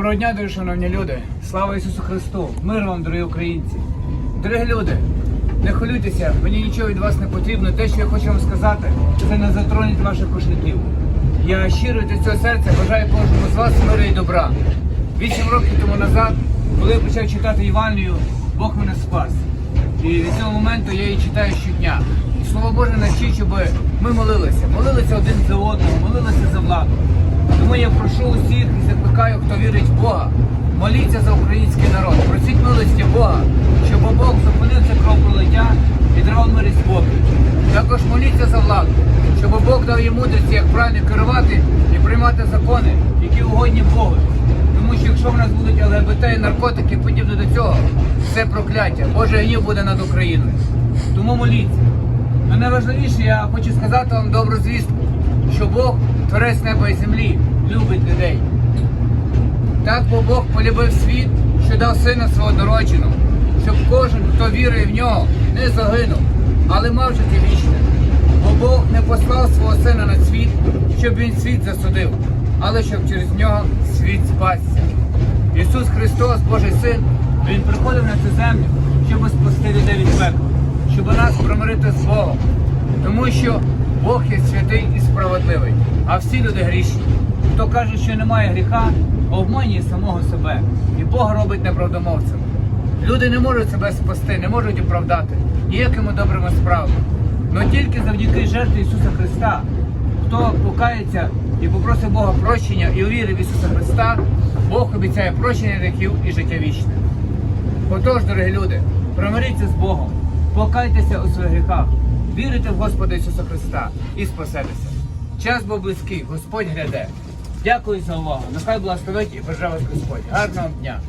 Доброго дня, дуже шановні люди! Слава Ісусу Христу! Мир вам, дорогі українці! Дорогі люди, не хвилюйтеся, мені нічого від вас не потрібно. Те, що я хочу вам сказати, це не затронуть ваших кошельків. Я щиро від цього серця бажаю кожному з вас миру і добра. Вісім років тому назад, коли я почав читати Євангелію, Бог мене спас. І від цього моменту я її читаю щодня. І слово Боже навчить, щоб ми молилися. Молилися один за одного, молилися за владу. Тому я прошу усіх закликаю, хто вірить в Бога, моліться за український народ, просіть милості Бога, щоб Бог зупинив це кровопролиття і дарував мир і. Також моліться за владу, щоб Бог дав їм мудрості, як правильно керувати і приймати закони, які угодні Богу. Тому що якщо в нас будуть ЛГБТ і наркотики, подібно до цього, це прокляття. Боже гнів буде над Україною. Тому моліться. Ну найважливіше, я хочу сказати вам добру звістку, що Бог, творець неба і землі, любить людей. Так бо Бог полюбив світ, що дав сина свого дороченого, щоб кожен, хто вірує в нього, не загинув, але мав життя вічне. Бо Бог не послав свого сина на світ, щоб він світ засудив, але щоб через нього світ спасся. Ісус Христос, Божий Син, Він приходив на цю землю, щоб спасти людей від пекла, щоб нас промирити з Богом. Тому що Бог є святий і справедливий, а всі люди грішні. Хто каже, що немає гріха, обманює самого себе, і Бог робить неправдомовцем. Люди не можуть себе спасти, не можуть оправдати ніякими добрими справами. Но тільки завдяки жертві Ісуса Христа, хто покається і попросить Бога прощення і увірив в Ісуса Христа, Бог обіцяє прощення гріхів і життя вічне. Отож, дорогі люди, примиріться з Богом, покайтеся у своїх гріхах, вірите в Господа Ісуса Христа і спасетеся. Час був близький, Господь гряде. Дякую за увагу. Нехай благословить і бажаю вас Господь. Гарного дня!